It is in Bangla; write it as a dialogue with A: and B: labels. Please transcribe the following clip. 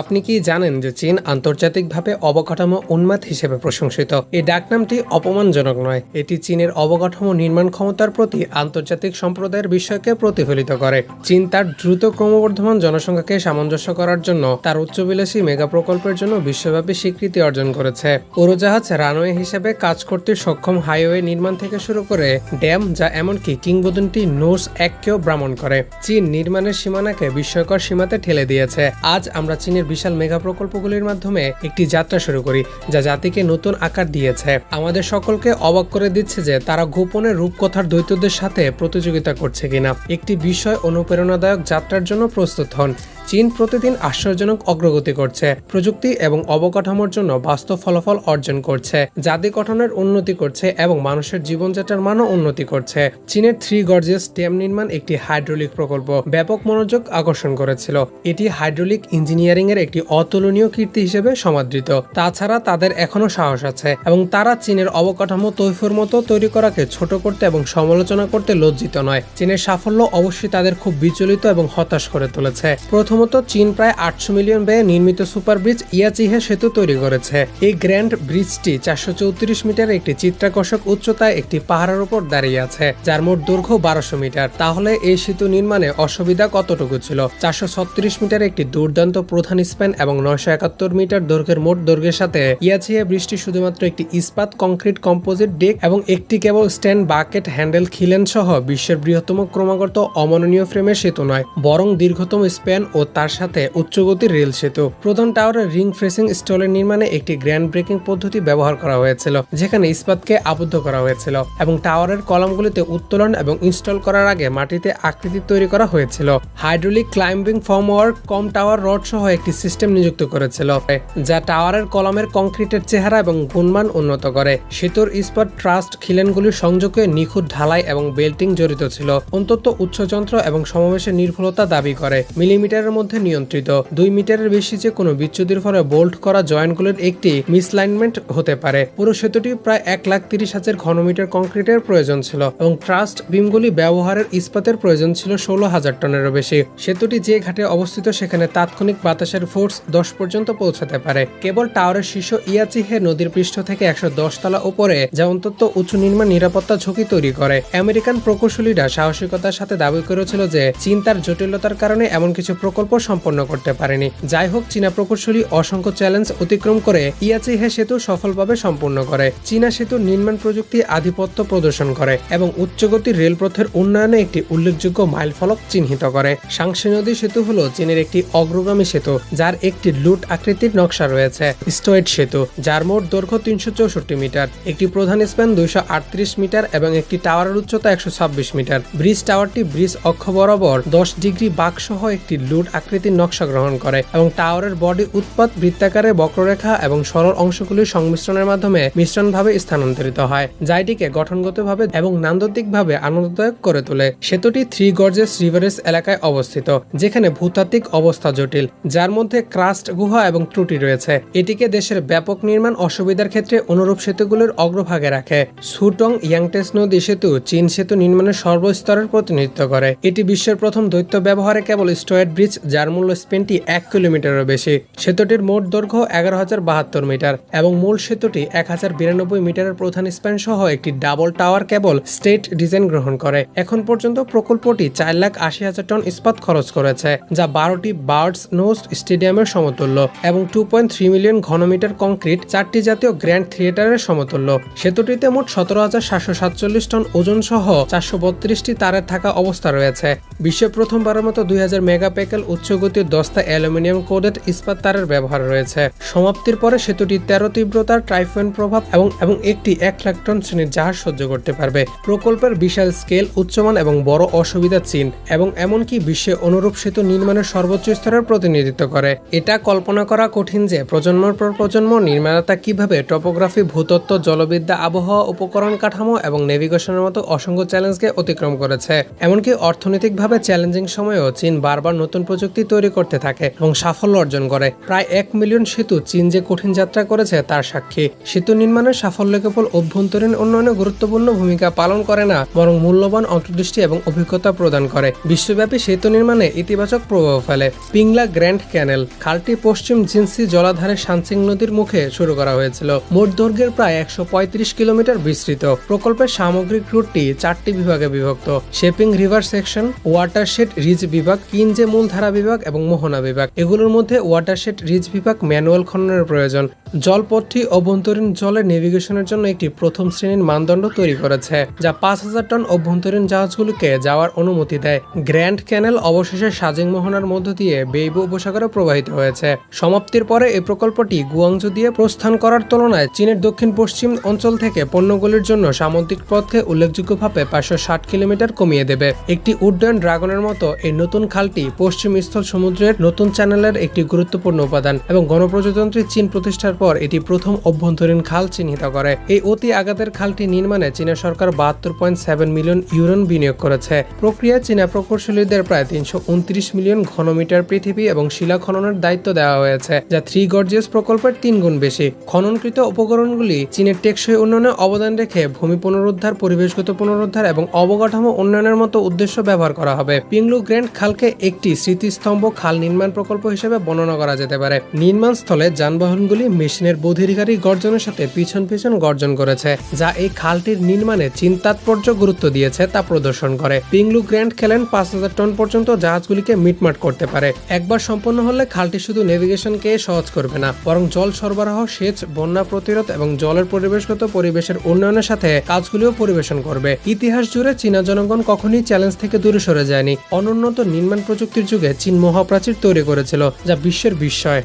A: আপনি কি জানেন যে চীন আন্তর্জাতিকভাবে অবকাঠামো উন্মাদ হিসেবে প্রশংসিত? এই ডাকনামটি অপমানজনক নয়। এটি চীনের অবকাঠামো নির্মাণ ক্ষমতার প্রতি আন্তর্জাতিক সম্প্রদায়ের বিষয়কে প্রতিফলিত করে। চীন তার দ্রুত ক্রমবর্ধমান জনসংখ্যাকে সামঞ্জস্য করার জন্য তার উচ্চবিলাসী মেগা প্রকল্পের জন্য বিশ্বব্যাপী স্বীকৃতি অর্জন করেছে। উড়োজাহাজ রানওয়ে হিসেবে কাজ করতে সক্ষম হাইওয়ে নির্মাণ থেকে শুরু করে ড্যাম, যা এমনকি কিংবদন্তি নোস এককেও ভ্রমণ করে। চীন নির্মাণের সীমানাকে বিস্ময়কর সীমাতে ঠেলে দিয়েছে। আজ আমরা চীনের বিশাল মেগা প্রকল্পগুলির মাধ্যমে একটি যাত্রা শুরু করি, যা জাতিকে নতুন আকার দিয়েছে। আমাদের সকলকে অবাক করে দিচ্ছে যে তারা গোপনে রূপকথার দ্বৈতদের সাথে প্রতিযোগিতা করছে কিনা। একটি বিষয় অনুপ্রেরণাদায়ক যাত্রার জন্য প্রস্তুত হন চীন প্রতিদিন আশ্চর্যজনক অগ্রগতি করছে, প্রযুক্তি এবং অবকাঠামোর জন্য বাস্তব ফলাফল অর্জন করছে। জাতি গঠনের উন্নতি করছে এবং মানুষের জীবনযাত্রার মানও উন্নতি করছে। চীনের থ্রি গর্জিয়াস ড্যাম নির্মাণ একটি হাইড্রোলিক প্রকল্প ব্যাপক মনোযোগ আকর্ষণ করেছিল। এটি হাইড্রোলিক ইঞ্জিনিয়ারিং এর একটি অতুলনীয় কীর্তি হিসেবে সমাদৃত। তাছাড়া তাদের এখনও সাহস আছে এবং তারা চীনের অবকাঠামো তৈফুর মতো তৈরি করাকে ছোট করতে এবং সমালোচনা করতে লজ্জিত নয়। চীনের সাফল্য অবশ্যই তাদের খুব বিচলিত এবং হতাশ করে তুলেছে। প্রথমত চীন প্রায় আটশো মিলিয়ন ব্যয়ে নির্মিত সুপার ব্রিজ ইয়াচিহে সেতু তৈরি করেছে। এই গ্র্যান্ড ব্রিজটি চারশো চৌত্রিশ মিটার একটি চিত্রাকর্ষক উচ্চতায় একটি পাহাড়ের উপর দাঁড়িয়ে আছে, যার মোট দৈর্ঘ্য বারোশো মিটার। তাহলে এই সেতু নির্মাণে অসুবিধা কতটুকু ছিল? চারশো ছত্রিশ মিটার একটি দুর্দান্ত প্রধান স্প্যান এবং নয়শো একাত্তর মিটার দৈর্ঘ্যের মোট দৈর্ঘ্যের সাথে ইয়াচিহে ব্রিজটি শুধুমাত্র একটি ইস্পাত, কংক্রিট, কম্পোজিট, ডেক এবং একটি কেবল স্ট্যান্ড, বাকেট, হ্যান্ডেল, খিলেন সহ বিশ্বের বৃহত্তম ক্রমাগত অমাননীয় ফ্রেমের সেতু নয়, বরং দীর্ঘতম স্প্যান ও তার সাথে উচ্চগতির রেল সেতু। প্রধান টাওয়ারের রিং ফ্রেসিং স্টলের নির্মাণে একটি গ্র্যান্ড ব্রেকিং পদ্ধতি ব্যবহার করা হয়েছিল, যেখানে ইস্পাতকে আবদ্ধ করা হয়েছিল এবং টাওয়ারের কলামগুলিতে উত্তোলন এবং ইনস্টল করার আগে মাটিতে আকৃতি তৈরি করা হয়েছিল। হাইড্রোলিক ক্লাইম্বিং ফর্মওয়ার্ক কম টাওয়ার রড সহ একটি সিস্টেম নিযুক্ত করেছিল, যা টাওয়ারের কলামের কংক্রিটের চেহারা এবং গুণমান উন্নত করে। সেতুর ইস্পাত ট্রাস্ট খিলেনগুলির সংযোগে নিখুঁত ঢালাই এবং বেল্টিং জড়িত ছিল। অন্তত উচ্চযন্ত্র এবং সমাবেশের নির্ভুলতা দাবি করে। মিলিমিটারের মধ্যে নিয়ন্ত্রিত। দুই মিটারের বেশি যে কোনো বিচ্যুতির ফলে বোল্ট করা জয়েন্টগুলির একটি মিসলাইনমেন্ট হতে পারে। পুরো সেতুটি প্রায় এক লাখ তিরিশ হাজার ঘনমিটার কংক্রিটের প্রয়োজন ছিল এবং ট্রাস্ট বিমগুলি ব্যবহারের ইস্পাতের প্রয়োজন ছিল ষোলো হাজার টনেরও বেশি। সেতুটি যে ঘাটে অবস্থিত সেখানে তাৎক্ষণিক বাতাসের ফোর্স দশ পর্যন্ত পৌঁছাতে পারে। কেবল টাওয়ারের শীর্ষ ইয়াচিহে নদীর পৃষ্ঠ থেকে একশো দশ তলা উপরে যা অন্তত উঁচু নির্মাণ নিরাপত্তা ঝুঁকি তৈরি করে। আমেরিকান প্রকৌশলীরা সাহসিকতার সাথে দাবি করেছিল যে, চিন্তার জটিলতার কারণে এমন কিছু প্রকল্প সম্পন্ন করতে পারেনি। যাই হোক চীনা প্রকৌশলী অসংখ্য চ্যালেঞ্জ অতিক্রম করে ইয়াচিহে সেতু সফলভাবে সম্পূর্ণ করে। চীনা সেতু নির্মাণ প্রযুক্তি আধিপত্য প্রদর্শন করে এবং উচ্চগতির রেলপথের উন্নয়নে একটি উল্লেখযোগ্য মাইলফলক চিহ্নিত করে। সাংসি নদী সেতু হলো চীনের একটি অগ্রগামী সেতু, যার একটি লুট আকৃতির নকশা রয়েছে। স্টোয়েড সেতু, যার মোট দৈর্ঘ্য তিনশো চৌষট্টি মিটার, একটি প্রধান স্প্যান দুইশো আটত্রিশ মিটার এবং একটি টাওয়ারের উচ্চতা একশো ছাব্বিশ মিটার। ব্রিজ টাওয়ারটি ব্রিজ অক্ষ বরাবর দশ ডিগ্রি বাকসহ একটি লুট আকৃতির নকশা গ্রহণ করে এবং টাওয়ারের বডি উৎপাদ বৃত্তাকারে বক্ররেখা এবং সরল অংশগুলির সংমিশ্রণের মাধ্যমে মিশ্রণভাবে স্থানান্তরিত হয় যা এটিকে গঠনগতভাবে এবং নান্দনিকভাবে আনন্দদায়ক করে তোলে। সেতুটি থ্রি গর্জেস রিভারেস এলাকায় অবস্থিত, যেখানে ভূতাত্ত্বিক অবস্থা জটিল, যার মধ্যে ক্রাস্ট গুহা এবং ত্রুটি রয়েছে। এটিকে দেশের ব্যাপক নির্মাণ অসুবিধার ক্ষেত্রে অনুরূপ সেতুগুলোর অগ্রভাগে রাখে। সুটং ইয়াংটেস নদী সেতু চীন সেতু নির্মাণের সর্বস্তরের প্রতিনিধিত্ব করে। এটি বিশ্বের প্রথম দৈত্য ব্যবহারে কেবল স্টোয়েড ব্রিজ যার মূল্য স্পেনটি এক কিলোমিটারের বেশি। সেতুটির মোট দৈর্ঘ্য এগারো হাজার বাহাত্তর মিটার এবং মূল সেতুটি এক হাজার বিরানব্বই মিটারের প্রধান স্প্যান সহ একটি double tower cable stayed design গ্রহণ করে। এখন পর্যন্ত প্রকল্পটি চার লাখ আশি হাজার টন ইস্পাত খরচ করেছে, যা বারোটি বার্ডস নোস্ট স্টেডিয়ামের সমতুল্য এবং টু পয়েন্ট থ্রি মিলিয়ন ঘনমিটার কংক্রিট, চারটি জাতীয় গ্র্যান্ড থিয়েটারের সমতুল্য। সেতুটিতে মোট সতেরো হাজার সাতশো সাতচল্লিশ টন ওজন সহ চারশো বত্রিশটি তারের থাকা অবস্থা রয়েছে। বিশ্বে প্রথমবারের মতো দুই হাজার মেগাপ্যাকেল উচ্চগতির দস্তা অ্যালুমিনিয়াম কোডেড ইস্পাত তারের ব্যবহার রয়েছে। সমাপ্তির পরে সেতুটি তেরো তীব্রতার ট্রাইফোন প্রভাব এবং এবং একটি এক লাখ টন শ্রেণির জাহাজ সহ্য করতে পারবে। প্রকল্পের বিশাল স্কেল, উচ্চমান এবং বড় অসুবিধা চীন এবং এমনকি বিশ্বে অনুরূপ সেতু নির্মাণের সর্বোচ্চ স্তরের প্রতিনিধিত্ব করে। এটা কল্পনা করা কঠিন যে প্রজন্মের পর প্রজন্ম নির্মাতা কীভাবে টপোগ্রাফি, ভূতত্ত্ব, জলবিদ্যা, আবহাওয়া, উপকরণ কাঠামো এবং নেভিগেশনের মতো অসংখ্য চ্যালেঞ্জকে অতিক্রম করেছে। এমনকি অর্থনৈতিকভাবে চ্যালেঞ্জিং সময়েও চীন বারবার নতুন প্রযুক্তি তৈরি করতে থাকে এবং সাফল্য অর্জন করে। প্রায় এক মিলিয়ন সেতু চীন যে কঠিন যাত্রা করেছে তার সাক্ষী। সেতু নির্মাণের সাফল্য কেবল অভ্যন্তরীণ উন্নয়নে গুরুত্বপূর্ণ ভূমিকা পালন করে না, বরং মূল্যবান অন্তর্দৃষ্টি এবং অভিজ্ঞতা প্রদান করে। বিশ্বব্যাপী সেতু নির্মাণে ইতিবাচক প্রভাব ফেলে। পিংলা গ্র্যান্ড ক্যানেল, খালটি পশ্চিম জিন্সি জলাধারে সানসিং নদীর মুখে শুরু করা হয়েছিল। মোট দৈর্ঘ্যের প্রায় একশো পঁয়ত্রিশ কিলোমিটার বিস্তৃত। প্রকল্পের সামগ্রিক রুটটি চারটি বিভাগে বিভক্ত। Shaping river section, watershed ridge বিভাগ, কিনজে মূলধারা বিভাগ এবং মোহনা বিভাগ। এগুলোর মধ্যে ওয়াটারশেড রিজ বিভাগ ম্যানুয়াল খননের প্রয়োজন। জলপথটি অভ্যন্তরীণ জলে নেভিগেশনের জন্য একটি প্রথম শ্রেণির মানদণ্ড তৈরি করেছে, যা পাঁচ হাজার টন অভ্যন্তরীণ জাহাজগুলোকে যাওয়ার অনুমতি দেয়। গ্র্যান্ড ক্যানেল অবশেষে সাজিং মোহনার মধ্য দিয়ে বেইবু উপসাগরে প্রবাহিত হয়েছে। সমাপ্তির পরে এই প্রকল্পটি গুয়াংজু দিয়ে প্রস্থান করার তুলনায় চীনের দক্ষিণ পশ্চিম অঞ্চল থেকে পণ্যগুলির জন্য সামুদ্রিক পথকে উল্লেখযোগ্যভাবে পাঁচশো ষাট কিলোমিটার কমিয়ে দেবে। একটি উড্ডয়ন ড্রাগনের মতো এই নতুন খালটি পশ্চিম স্থল সমুদ্রের নতুন চ্যানেলের একটি গুরুত্বপূর্ণ উপাদান এবং গণপ্রজাতন্ত্রী চীন প্রতিষ্ঠার পর এটি প্রথম অভ্যন্তরীণ খাল চিহ্নিত করে। এই অতি আঘাতের খালটি নির্মাণে চীনা সরকার বাহাত্তর পয়েন্ট সেভেন মিলিয়ন ইউরন বিনিয়োগ করেছে। প্রক্রিয়া চীনা প্রকৌশলীদের প্রায় তিনশো উনত্রিশ মিলিয়ন ঘনমিটার পৃথিবী এবং শিলা খননের দায়িত্ব দেওয়া হয়েছে, যা থ্রি গর্জিয়াস প্রকল্পের তিন গুণ বেশি। খননকৃত উপকরণগুলি চীনের টেকসই উন্নয়নে অবদান রেখে ভূমি পুনরুদ্ধার, পরিবেশগত পুনরুদ্ধার এবং অবকাঠামো উন্নয়নের মতো উদ্দেশ্য ব্যবহার করা হবে। পিংলু গ্র্যান্ড খালকে একটি স্মৃতিস্তম্ভ খাল নির্মাণ প্রকল্প হিসেবে বর্ণনা করা যেতে পারে। নির্মাণ স্থলে যানবাহনগুলি মেশিনের বধিরকারী গর্জনের সাথে পিছন পিছন গর্জন করেছে, যা এই খালটির নির্মাণে চীন তাৎপর্য গুরুত্ব দিয়েছে তা প্রদর্শন করে। পিংলু গ্র্যান্ড খেলেন পাঁচ হাজার টন পর্যন্ত জাহাজগুলিকে মিটমাট করতে পারে। একবার সম্পন্ন হলে খালটি শুধু নেভিগেশনকে সহজ করবে না, বরং জল সরবরাহ, সেচ, বন্যা প্রতিরোধ এবং জলের পরিবেশগত পরিবেশের উন্নয়নের সাথে কাজগুলিও পরিবেশন করবে। ইতিহাস জুড়ে চীনা জনগণ কখনই চ্যালেঞ্জ থেকে দূরে সরে যায়নি। অনুন্নত নির্মাণ প্রযুক্তির যুগে চীন মহাপ্রাচীর তৈরি করেছিল, যা বিশ্বের বিস্ময়।